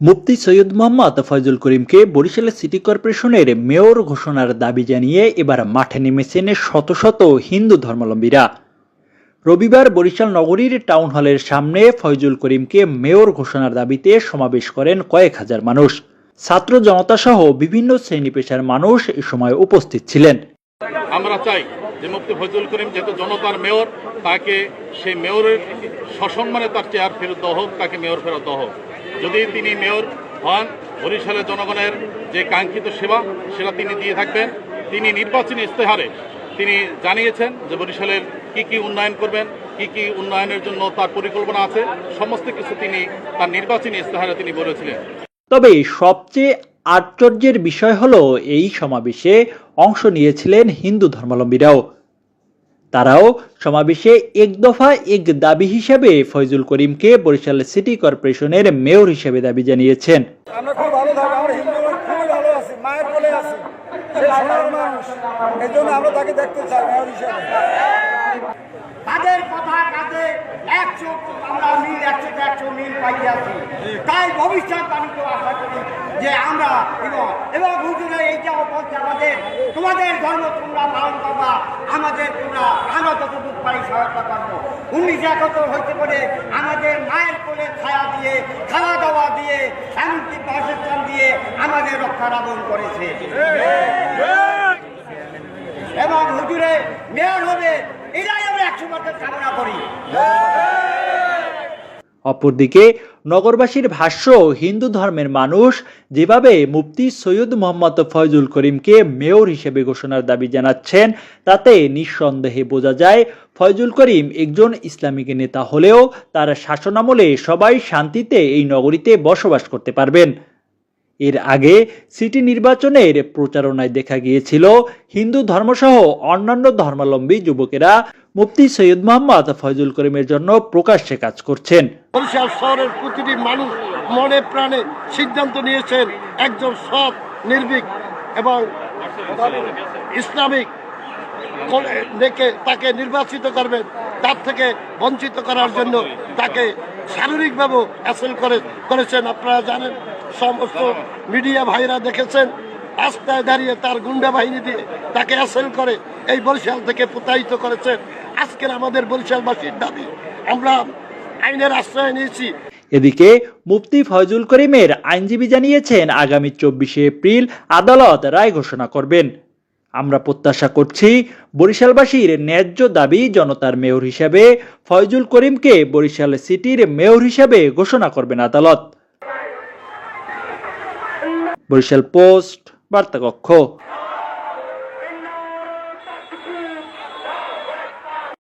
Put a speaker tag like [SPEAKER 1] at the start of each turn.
[SPEAKER 1] মুফতি সৈয়দ মোহাম্মদ ফয়জুল করিমকে বরিশাল সিটি কর্পোরেশনের মেয়র ঘোষণার দাবি জানিয়ে এবার মাঠে নেমেছেন শত শত হিন্দু ধর্মাবলম্বীরা। রবিবার বরিশাল নগরীর টাউন হলের সামনে ফয়জুল করিমকে মেয়র ঘোষণার দাবিতে সমাবেশ করেন কয়েক হাজার মানুষ। ছাত্র জনতা সহ বিভিন্ন শ্রেণি পেশার মানুষ এ সময় উপস্থিত ছিলেন।
[SPEAKER 2] আমরা চাই যে মুফতি ফজলুল করিম যেহেতু জনতার মেয়র, তাকে সেই মেয়রের সসম্মানে তার চেয়ার ফেরত দেওয়া হোক, তাকে মেয়র ফেরত দেওয়া হোক। যদি তিনি মেয়র হন, বরিশালের জনগণের যে কাঙ্ক্ষিত সেবা, সেটা তিনি দিয়ে থাকবেন। তিনি নির্বাচনী ইস্তেহারে তিনি জানিয়েছেন যে বরিশালের কি কি উন্নয়ন করবেন, কি কি উন্নয়নের জন্য তার পরিকল্পনা আছে, সমস্ত কিছু তিনি তার নির্বাচনী ইস্তেহারে তিনি বলেছিলেন।
[SPEAKER 1] তবে সবচেয়ে আশ্চর্যের বিষয় হলো, এই সমাবেশে অংশ নিয়েছিলেন হিন্দু ধর্মাবলম্বীরাও। তারাও সমাবেশে এক দফা এক দাবি হিসেবে ফয়জুল করিমকে বরিশাল সিটি কর্পোরেশনের মেয়র হিসেবে দাবি জানিয়েছেন।
[SPEAKER 3] আমরা খুব ভালো থাকি আমরা হিন্দু লোক খুবই ভালো আছি মায়ের কোলে আছি। মানুষ আমরা তাকে দেখতে চাই মেয়র হিসেবে।
[SPEAKER 4] তাদের কথা কাজে একশো আমরা মিল একশো একশো মিল পাইতে আছি। তাই ভবিষ্যৎ আমি তো আশা করি যে আমরা এবং এবং হুজুরে এইটাও বলছে আমাদের, তোমাদের ধর্ম তোমরা পালন করবা, আমাদের তোমরা আমরা যতটুকু পারি সহায়তা করব। উনিশশো একাত্তর হইতে পারে আমাদের মায়ের কোলে ছায়া দিয়ে, খাওয়া দাওয়া দিয়ে, এমনকি প্রশিক্ষণ দিয়ে আমাদের রক্ষা রাবণ করেছে। এবং হুজুরে, মেয়র হবে
[SPEAKER 1] অপরদিকে, নগরবাসীর ভাষ্য, হিন্দু ধর্মের মানুষ যেভাবে মুফতি সৈয়দ মোহাম্মদ ফয়জুল করিমকে মেয়র হিসেবে ঘোষণার দাবি জানাচ্ছেন, তাতে নিঃসন্দেহে বোঝা যায়, ফয়জুল করিম একজন ইসলামিক নেতা হলেও তার শাসনামলে সবাই শান্তিতে এই নগরীতে বসবাস করতে পারবেন। এর আগে সিটি নির্বাচনের প্রচারণায় দেখা গিয়েছিল হিন্দু ধর্মসহ অন্যান্য ধর্মাবলম্বী যুবকেরা। মুফতি সৈয়দ মোহাম্মদ ফয়জুল করিমের জন্য প্রকাশ্যে কাজ করছেন।
[SPEAKER 5] শহরের প্রতিটি মানুষ মনে প্রাণে সিদ্ধান্ত নিয়েছেন একজন সৎ, নির্ভীক এবং ইসলামিক তাকে নির্বাচিত করবেন, তার থেকে বঞ্চিত করার জন্য তাকে শারীরিকভাবে অ্যাসেল করে, করেছেন, আপনারা জানেন, সমস্ত মিডিয়া ভাইরা দেখেছেন, রাস্তায় দাঁড়িয়ে তার গুন্ডা বাহিনী দিয়ে তাকে অ্যাসেল করে, এই বরিশাল থেকে প্রতারিত করেছেন। আজকের আমাদের বরিশালবাসীর দাবি, আমরা আইনের আশ্রয় নিয়েছি।
[SPEAKER 1] এদিকে মুফতি ফয়জুল করিমের আইনজীবী জানিয়েছেন, আগামী চব্বিশে এপ্রিল আদালত রায় ঘোষণা করবেন। আমরা প্রত্যাশা করছি বরিশালবাসীর ন্যায্য দাবি জনতার মেয়র হিসাবে ফয়জুল করিমকে বরিশাল সিটির মেয়র হিসাবে ঘোষণা করবেন আদালত। বরিশাল পোস্ট বার্তা কক্ষ